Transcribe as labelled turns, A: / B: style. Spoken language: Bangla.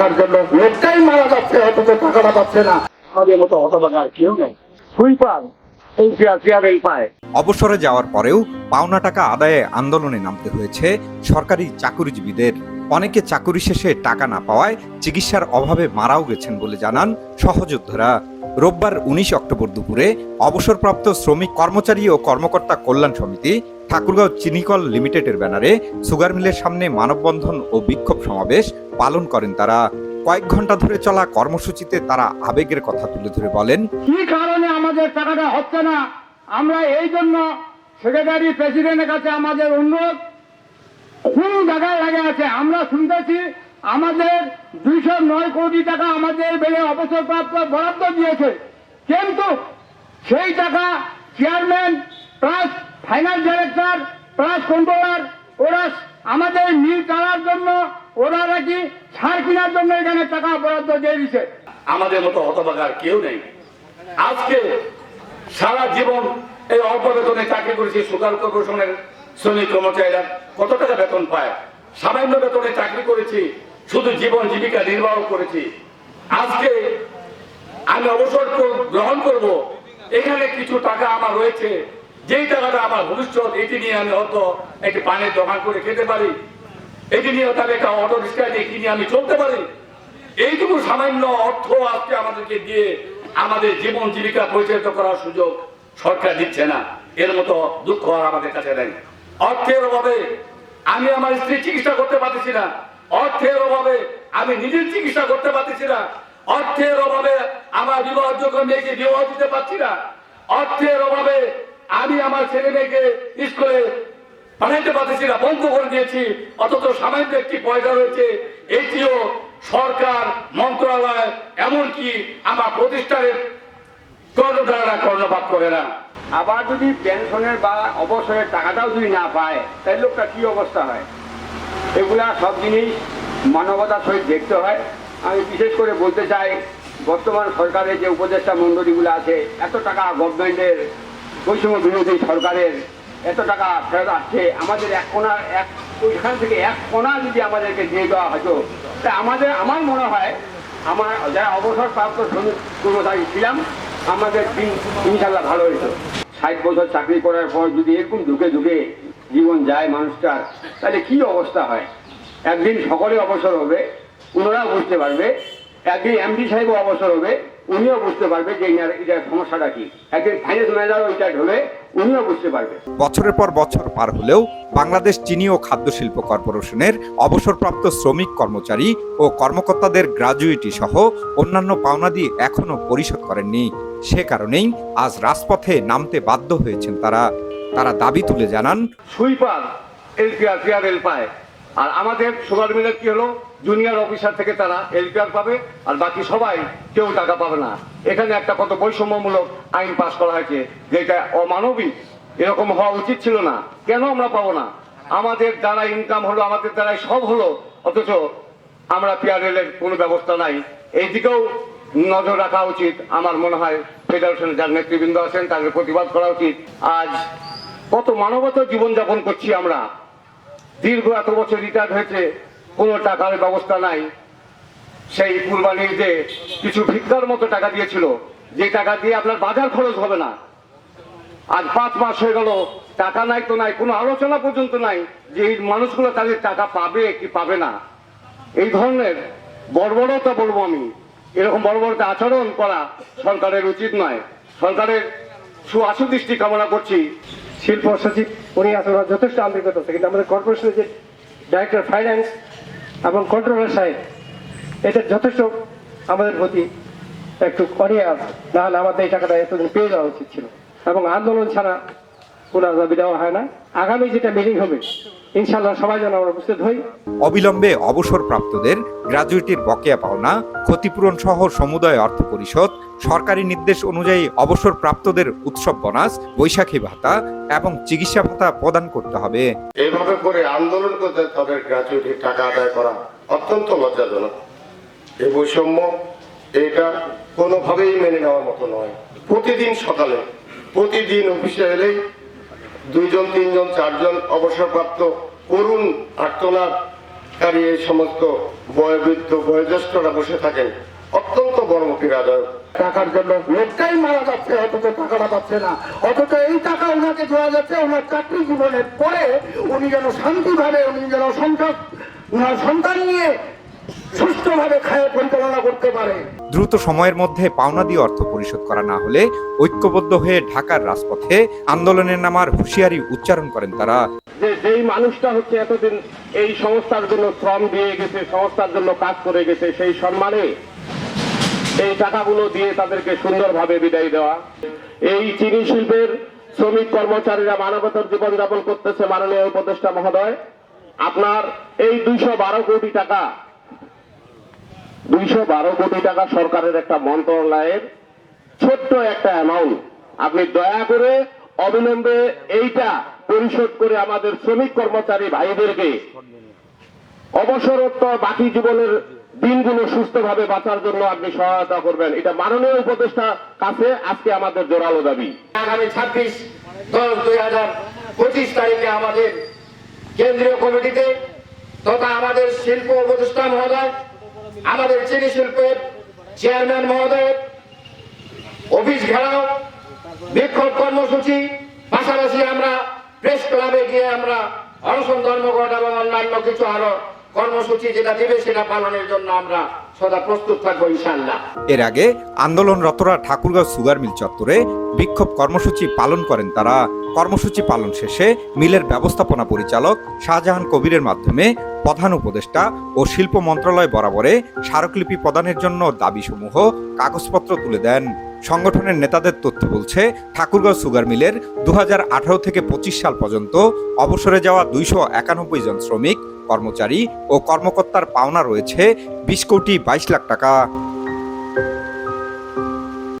A: টাকার জন্য লোকটাই মারা যাচ্ছে অথচ টাকাটা পাচ্ছে না। আমাদের মতো হতবাক আর কেউ নেই। সুইপার
B: অবসরে যাওয়ার পরেও পাওনা টাকা আদায়ে আন্দোলনে নামতে হয়েছে সরকারি চাকুরিজীবীদের। অনেকে চাকুরি শেষে টাকা না পাওয়ায় চিকিৎসার অভাবে মারাও গেছেন বলে জানান সহযোদ্ধারা। রোববার উনিশ অক্টোবর দুপুরে অবসরপ্রাপ্ত শ্রমিক কর্মচারী ও কর্মকর্তা কল্যাণ সমিতি ঠাকুরগাঁও চিনিকল লিমিটেডের ব্যানারে সুগার মিলের সামনে মানববন্ধন ও বিক্ষোভ সমাবেশ পালন করেন তারা। কয়েক ঘণ্টা ধরে চলা কর্মসূচিতে তারা আবেগের কথা তুলে ধরে বলেন,
A: কি কারণে আমাদের টাকাটা হচ্ছে না? আমরা এই জন্য সেক্রেটারি প্রেসিডেন্টের কাছে আমাদের অনুরোধ কোন জায়গায় লাগে আছে। আমরা শুনতেছি আমাদের দুইশো নয় কোটি টাকা আমাদের বেড়ে অবসরপ্রাপ্ত বরাদ্দ দিয়েছে। কিন্তু সেই টাকা chairman plus finance director plus controller ওরা আমাদের মিল চালার জন্য, ওরা নাকি সার কেনার জন্য এখানে টাকা বরাদ্দ দিয়ে দিছে
C: আমাদের মতো হতবাগার কেউ নেই। আজকে সারা জীবন এই অল্প বেতনে চাকরি করেছি সুগার কর্পোরেশনের শ্রমিক কর্মচারীরা। কত টাকা বেতন পায়? সামান্য বেতনে চাকরি করেছি, শুধু জীবন জীবিকা নির্বাহ করেছি। আজকে আমি অবসর গ্রহণ করব। এখানে কিছু টাকা আমার রয়েছে। যেই টাকাটা আমার ভবিষ্যৎ, এটি নিয়ে আমি হয়তো একটি পানের দোকান করে খেতে পারি। এটি নিয়ে তাহলে একটা অটো রিক্সা দিয়ে কিনে আমি চলতে পারি? এইটুকু সামান্য অর্থ আজকে আমাদেরকে দিয়ে আমাদের জীবন জীবিকা পরিচালিত করার সুযোগ সরকার দিচ্ছে না। এর মতো দুঃখ আর আমাদের কাছে নেই। অর্থের অভাবে আমি আমার স্ত্রী চিকিৎসা করতে পারতেছি না। অর্থের অভাবে আমি নিজের চিকিৎসা করতে পারতেছি না। অর্থের অভাবে আমার বিবাহযোগ্য মেয়েকে বিবাহ দিতে পারছি না। অর্থের অভাবে আমি আমার ছেলে মেয়েকে স্কুলে পাঠাইতে পারতেছি না, বন্ধ করে দিয়েছি। অথচ সামান্য একটি পয়সা রয়েছে, এটিও সরকার, মন্ত্রণালয়, এমনকি আমার প্রতিষ্ঠানের কর্মধারা কর্ণপাত করে না।
A: আবার যদি পেনশনের বা অবসরের টাকাটাও যদি না পায় তাই লোকটা কি অবস্থা হয়? এগুলা সব জিনিস মানবতার সহিত দেখতে হয়। আমি বিশেষ করে বলতে চাই, বর্তমান সরকারের যে উপদেষ্টা মন্ডলীগুলো আছে, এত টাকা গভর্নমেন্টের বৈষম্য বিরোধী সরকারের এত টাকা ফেরত আসছে, আমাদের এক কোনা, এক ওইখান থেকে এক কোনা যদি আমাদেরকে দিয়ে দেওয়া হতো, তা আমাদের, আমার মনে হয়, আমার যারা অবসরপ্রাপ্ত শ্রমিক কর্মচারী ছিলাম, আমাদের দিন ইনশাল্লাহ ভালো হতো ষাট বছর চাকরি করার পর যদি এরকম ঢুকে ঢুকে জীবন যায় মানুষটার, তাহলে কি অবস্থা হয়? একদিন সকলে অবসর হবে, ওনারাও বুঝতে পারবে, একদিন এমডি সাহেবও অবসর হবে উনিও বুঝতে পারবে যে এনার এটার সমস্যাটা কি। একদিন ফাইন্যান্স ম্যানেজারও রিটায়ার্ড হবে উনিও বুঝতে পারবে।
B: বছরের পর বছর পার হলেও বাংলাদেশ চিনি ও খাদ্য শিল্প কর্পোরেশনের অবসরপ্রাপ্ত শ্রমিক কর্মচারী ও কর্মকর্তাদের গ্রাজুয়েটি সহ অন্যান্য পাওনাদি এখনও পরিশোধ করেননি। সে কারণেই আজ রাজপথে নামতে বাধ্য হয়েছেন তারা। তারা দাবি তুলে জানান
A: সুইপার এলপিআর পিআরএল পায়। আর আমাদের সুগার মিলের কি হলো? জুনিয়র অফিসার থেকে তারা এলপিআর পাবে, আর বাকি সবাই কেউ টাকা পাবে না। এখানে একটা কত বৈষম্যমূলক আইন পাশ করা হয়েছে যেটা অমানবিক। এরকম হওয়া উচিত ছিল না। কেন আমরা পাবো না? আমাদের দ্বারা ইনকাম হলো, আমাদের দ্বারাই সব হলো। অথচ আমরা পিআরএল এর কোনো ব্যবস্থা নাই। এইদিকেও নজর রাখা উচিত। আমার মনে হয় ফেডারেশনের যার নেতৃবৃন্দ আছেন, তাদের প্রতিবাদ করা উচিত। আজ কত মানবতা জীবনযাপন করছি আমরা। দীর্ঘ এত বছর রিটায়ার হয়েছে, কোনো টাকার ব্যবস্থা নাই। সেই কুরবানি ঈদে কিছু ভিক্ষার মতো টাকা দিয়েছিল, যে টাকা দিয়ে আপনার বাজার খরচ হবে না। আজ পাঁচ মাস হয়ে গেল, টাকা নাই তো নাই, কোনো আলোচনা পর্যন্ত নাই যে এই মানুষগুলো তাদের টাকা পাবে কি পাবে না। এই ধরনের বর্বরতা বলব আমি। এরকম বর্বরতা আচরণ করা সরকারের উচিত নয়। সরকারের সুআশু দৃষ্টি কামনা করছি।
D: শিল্প সচিব, উনি আসলে যথেষ্ট আন্তরিকতা আছে। কিন্তু আমাদের কর্পোরেশনের যে ডাইরেক্টর ফাইন্যান্স এবং কন্ট্রোলার সাহেব এটা যথেষ্ট আমাদের প্রতি একটু অনিয়া আছে। নাহলে আমাদের এই টাকাটা এতদিন পেয়ে যাওয়া উচিত ছিল। এবং আন্দোলন ছাড়া কোনো দাবি দেওয়া হয় না। আগামী যেটা মিটিং হবে ইনশাল্লাহ সবাই যেন আমরা উপস্থিত হই।
B: অবিলম্বে অবসরপ্রাপ্তদের গ্র্যাজুয়েটির বকেয়া পাওনা, ক্ষতিপূরণ সহ সমুদায় অর্থ পরিশোধ সরকারি নির্দেশ অনুযায়ী অবসরপ্রাপ্তদের উৎসব বোনাস, বৈশাখী ভাতা এবং চিকিৎসা ভাতা প্রদান করতে হবে।
E: এইভাবে করে আন্দোলন করতে তাদের গ্রাচুইটির টাকা আদায় করা অত্যন্ত লজ্জাজনক। এই বৈষম্য এটা কোনোভাবেই মেনে নেওয়ার মতো নয়। প্রতিদিন সকালে, প্রতিদিন অফিসে এলেই দুইজন, তিনজন, চারজন অবসরপ্রাপ্ত করুণ আর্তনাদ কারী এই সমস্ত বয়োবৃদ্ধ, বয়োজ্যেষ্ঠরা বসে থাকেন। অত্যন্ত বড় পীড়াদায়ক
A: টাকার জন্য। লোকটাই মারা যাচ্ছে অথচ টাকাটা পাচ্ছে না। অথচ এই টাকা ওনাকে দেওয়া যাচ্ছে ওনার চাকরি জীবনের পরে উনি যেন শান্তিভাবে উনি যেন সন্তান ওনার সন্তান নিয়ে সুস্থভাবে খায় পরিচালনা করতে পারে।
B: দ্রুত সময়ের মধ্যে পাওনা দিয়ে অর্থ পরিশোধ করা না হলে ঐক্যবদ্ধ হয়ে ঢাকার রাজপথে আন্দোলনের নামার হুঁশিয়ারি উচ্চারণ করেন তারা।
F: যে যেই মানুষটা হচ্ছে এতদিন এই সংস্থার জন্য শ্রম দিয়ে গেছে সংস্থার জন্য কাজ করে গেছে সেই সম্মানে এই টাকাগুলো দিয়ে তাদেরকে সুন্দরভাবে বিদায় দেওয়া। এই চিনি শিল্পের শ্রমিক কর্মচারীরা মানবতার জীবনযাপন করতেছে মাননীয় উপদেষ্টা মহোদয়। আপনার এই দুইশো বারো কোটি টাকা, দুইশো বারো কোটি টাকা সরকারের একটা মন্ত্রণালয়ের ছোট্ট একটা অ্যামাউন্ট আপনি দয়া করে অবিলম্বে এইটা পরিশোধ করে আমাদের শ্রমিক কর্মচারী ভাইদেরকে অবসরোত্তর বাকি জীবনের দিনগুলো সুস্থভাবে বাঁচার জন্য আপনি সহায়তা করবেন। এটা মাননীয় উপদেষ্টা কাছে আজকে আমাদের জোরালো দাবি।
A: আগামী ছাব্বিশ দশ দুই হাজার পঁচিশ তারিখে আমাদের কেন্দ্রীয় কমিটিতে তথা আমাদের শিল্প উপদেষ্টা মহোদয়, আমাদের চিনি শিল্পের চেয়ারম্যান মহোদয়, অফিস ঘেরাও, বিক্ষোভ কর্মসূচি, পাশাপাশি আমরা প্রেস ক্লাবে গিয়ে আমরা অনশন ধর্মঘট এবং অন্যান্য কিছু আরও কর্মসূচি যেটা দিবে সেটা পালনের জন্য আমরা সদা প্রস্তুত থাকব ইনশাল্লাহ
B: এর আগে আন্দোলনরতরা ঠাকুরগাঁও সুগার মিল চত্বরে বিক্ষোভ কর্মসূচি পালন করেন তারা। কর্মসূচি পালন শেষে মিলের ব্যবস্থাপনা পরিচালক শাহজাহান কবিরের মাধ্যমে প্রধান উপদেষ্টা ও শিল্প মন্ত্রণালয় বরাবরে স্মারকলিপি প্রদানের জন্য দাবিসমূহ কাগজপত্র তুলে দেন। সংগঠনের নেতাদের তথ্য বলছে, ঠাকুরগাঁও সুগার মিলের দু হাজার আঠারো থেকে পঁচিশ সাল পর্যন্ত অবসরে যাওয়া দুইশো একানব্বই জন শ্রমিক কর্মচারী ও কর্মকর্তার পাওনা রয়েছে বিশ কোটি বাইশ লাখ টাকা।